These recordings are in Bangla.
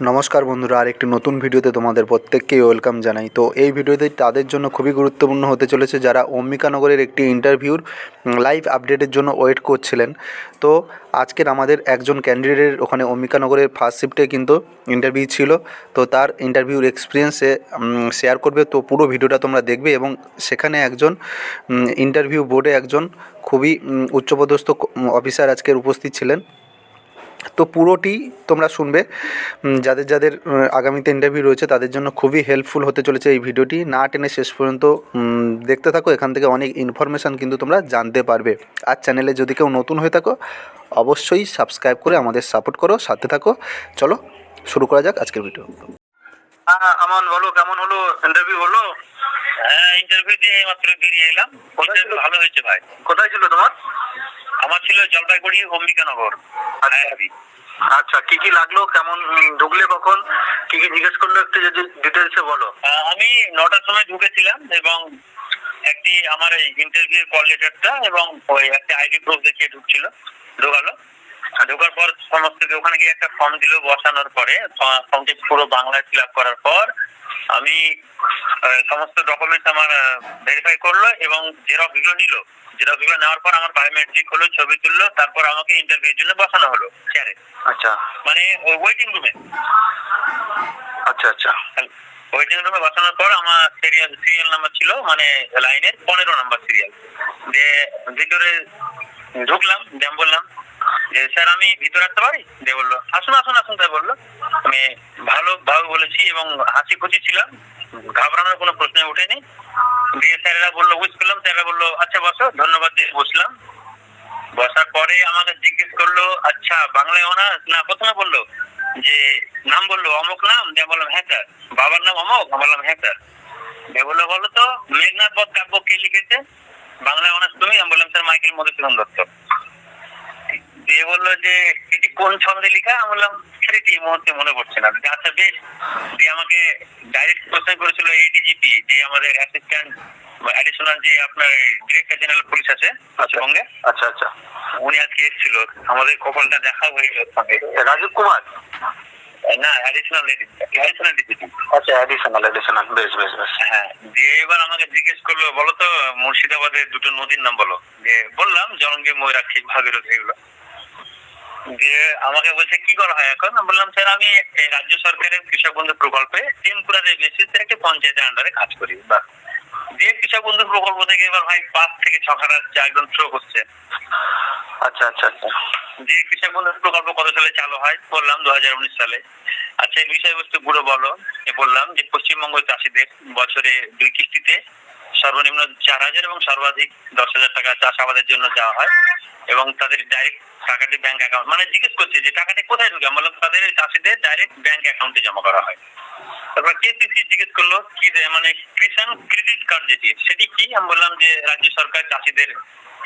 নমস্কার বন্ধুরা আর একটি নতুন ভিডিওতে তোমাদের প্রত্যেককেই ওয়েলকাম জানাই। তো এই ভিডিওতে তাদের জন্য খুবই গুরুত্বপূর্ণ হতে চলেছে যারা অম্বিকানগরের একটি ইন্টারভিউর লাইভ আপডেটের জন্য ওয়েট করছিলেন। তো আজকের আমাদের একজন ক্যান্ডিডেটের ওখানে অম্বিকানগরের ফার্স্ট শিফটে কিন্তু ইন্টারভিউ ছিল। তো তার ইন্টারভিউর এক্সপিরিয়েন্স শেয়ার করবে। তো পুরো ভিডিওটা তোমরা দেখবে এবং সেখানে একজন ইন্টারভিউ বোর্ডে একজন খুবই উচ্চপদস্থ অফিসার আজকের উপস্থিত ছিলেন। তো পুরোটি তোমরা শুনবে। যাদের যাদের আগামীতে ইন্টারভিউ রয়েছে, তাদের জন্য খুবই হেল্পফুল হতে চলেছে এই ভিডিওটি না টেনে শেষ পর্যন্ত দেখতে থাকো, এখান থেকে অনেক ইনফরমেশান কিন্তু তোমরা জানতে পারবে। আর চ্যানেলে যদি কেউ নতুন হয়ে থাকো, অবশ্যই সাবস্ক্রাইব করে আমাদের সাপোর্ট করো, সাথে থাকো। চলো, শুরু করা যাক আজকের ভিডিও হ্যাঁ বলো, কেমন হলো? ইন্টারভিউ হলো? হ্যাঁ ইন্টারভিউ দিয়ে মাত্র বেরিয়ে এলাম। ইন্টারভিউ ভালো হয়েছে ভাই। কোথায় ছিল তোমার? আমার ছিল জলপাইগুড়ি অম্বিকানগর আইআরবি। আচ্ছা কি কি লাগল? কেমন ঢুকলে কখন? কি কি জিজ্ঞেস করল একটু যদি ডিটেলসে বলো। আমি নটার সময় ঢুকেছিলাম এবং একটি আমার এই ইন্টারভিউ কল লেটারটা এবং ওই একটা আইডি প্রুফ দেখিয়ে ঢুকছিল ঢোকালো। ঢোকার পর সমস্ত ওখানে গিয়ে একটা ফর্ম দিল বসানোর পরে ফর্মটি পুরো বাংলায় ফিল আপ করার পর আমি সমস্ত ডকুমেন্টস আমার ভেরিফাই করল এবং জেরক্সগুলো নিল। জেরক্সগুলো নেওয়ার পর আমার বায়োমেট্রিক হলো ছবি তুললো তারপর আমাকে ইন্টারভিউর জন্য বসানো হলো চেয়ারে আচ্ছা। মানে ওই ওয়েটিং রুমে আচ্ছা আচ্ছা। ওয়েটিং রুমে বসানোর পর আমার সিরিয়াল সিরিয়াল নাম্বার ছিল মানে লাইনের পনেরো নাম্বার সিরিয়াল যে ভিতরে ঢুকলাম যে, স্যার, আমি ভিতরে আসতে পারি? দিয়ে বলল, আসুন আসুন আসুন, তাই বলল। আমি ভালো ভাবে বলেছি এবং হাসি খুশি ছিলাম, ঘাবড়ানোর কোনো প্রশ্ন ওঠেনি দিয়ে স্যারেরা বলল বুঝ করলাম স্যারেরা বলল আচ্ছা বসো। ধন্যবাদ দিয়ে বসলাম। বসার পরে আমাকে জিজ্ঞেস করল আচ্ছা বাংলায় অনার্স? না, প্রথমে বলল যে, নাম বলল, অমুক নাম? দিয়ে বললাম হ্যাঁ স্যার। বাবার নাম অমুক? বললাম হ্যাঁ স্যার। দিয়ে বলল, বলো তো মেঘনাথ বধ কাব্য কে লিখেছে? বাংলায় অনার্স তুমি? আমি বললাম, স্যার, মাইকেল মধুসূদন দত্ত। দিয়ে বলল যে এটি কোন ছন্দে লেখা? আমি বললাম এটি এই মুহূর্তে মনে পড়ছে না। আচ্ছা বেশ। দিয়ে আমাকে ডাইরেক্ট কোশ্চেন করেছিল এডিজিপি যে আমাদের অ্যাসিস্ট্যান্ট অ্যাডিশনাল যে আপনার ডিরেক্টর জেনারেল পুলিশ আছে পশ্চিমবঙ্গে। আচ্ছা আচ্ছা। উনি আজকে এসেছিল। আমাদের কপালটা দেখা হয়ে গেল রাজীব কুমার? না অ্যাডিশনাল অ্যাডিশনাল ডিজিপি আচ্ছা অ্যাডিশনাল অ্যাডিশনাল বেশ বেশ বেশ। হ্যাঁ দিয়ে এবার আমাকে জিজ্ঞেস করল বলো তো মুর্শিদাবাদের দুটো নদীর নাম বলো। দিয়ে বললাম জলঙ্গি ময়ূরাক্ষী ভাগীরথী এগুলো। দিয়ে আমাকে বলছে কি করা হয় এখন? আমি বললাম স্যার আমি রাজ্য সরকারের কৃষক বন্ধু প্রকল্পে টেম্পোরারি বেসিসে একটা পঞ্চায়েতের আন্ডারে কাজ করি। বাস দিয়ে কৃষক বন্ধু প্রকল্প থেকে এবার ভাই পাঁচ থেকে একদম থ্রো করছে আচ্ছা আচ্ছা আচ্ছা। যে কৃষক বন্ধু প্রকল্প কত সালে চালু হয়? বললাম দু হাজার উনিশ সালে। আচ্ছা এই বিষয়বস্তু পুরো বলো। বললাম যে পশ্চিমবঙ্গ চাষিদের বছরে দুই কিস্তিতে সর্বনিম্ন চার হাজার এবং সর্বাধিক দশ হাজার টাকা চাষ চাষাবাদের জন্য দেওয়া হয়। এবং তাদের ডাইরেক্ট টাকাটি ব্যাংক অ্যাকাউন্ট মানে জিজ্ঞেস করছে যে টাকাটি কোথায় ঢুকে? বললাম তাদের চাষিদের ডাইরেক্ট ব্যাংক অ্যাকাউন্টে জমা করা হয়। তারপর কেসিসি জিজ্ঞেস করল কি মানে কিষাণ ক্রেডিট কার্ড যেটি সেটি কি? আমি বললাম যে রাজ্য সরকার চাষিদের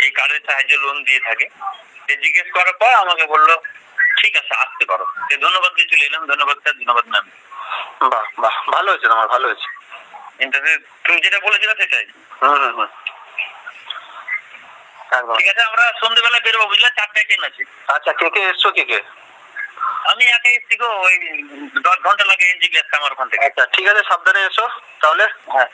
এই কার্ডের সাহায্যে লোন দিয়ে থাকে। জিজ্ঞেস করার পর আমাকে বলল ঠিক আছে আসতে পারো। সে ধন্যবাদ দিয়ে চলে এলাম। ধন্যবাদ স্যার ধন্যবাদ ম্যাম বাহ বাহ ভালো হয়েছে তোমার ভালো হয়েছে। ইন্টারভিউ তুমি যেটা বলেছিলে সেটাই। হুম হুম। ঠিক আছে আমরা সন্ধ্যেবেলা বেরোবো বুঝলে? চারটায় ট্রেন আছে। আচ্ছা কে কে এসছো কে কে? আমি একা এসছি গো ওই দশ ঘণ্টা লাগে এনজিপি আসতে আমার ওখান থেকে। আচ্ছা ঠিক আছে সাবধানে এসো তাহলে। হ্যাঁ।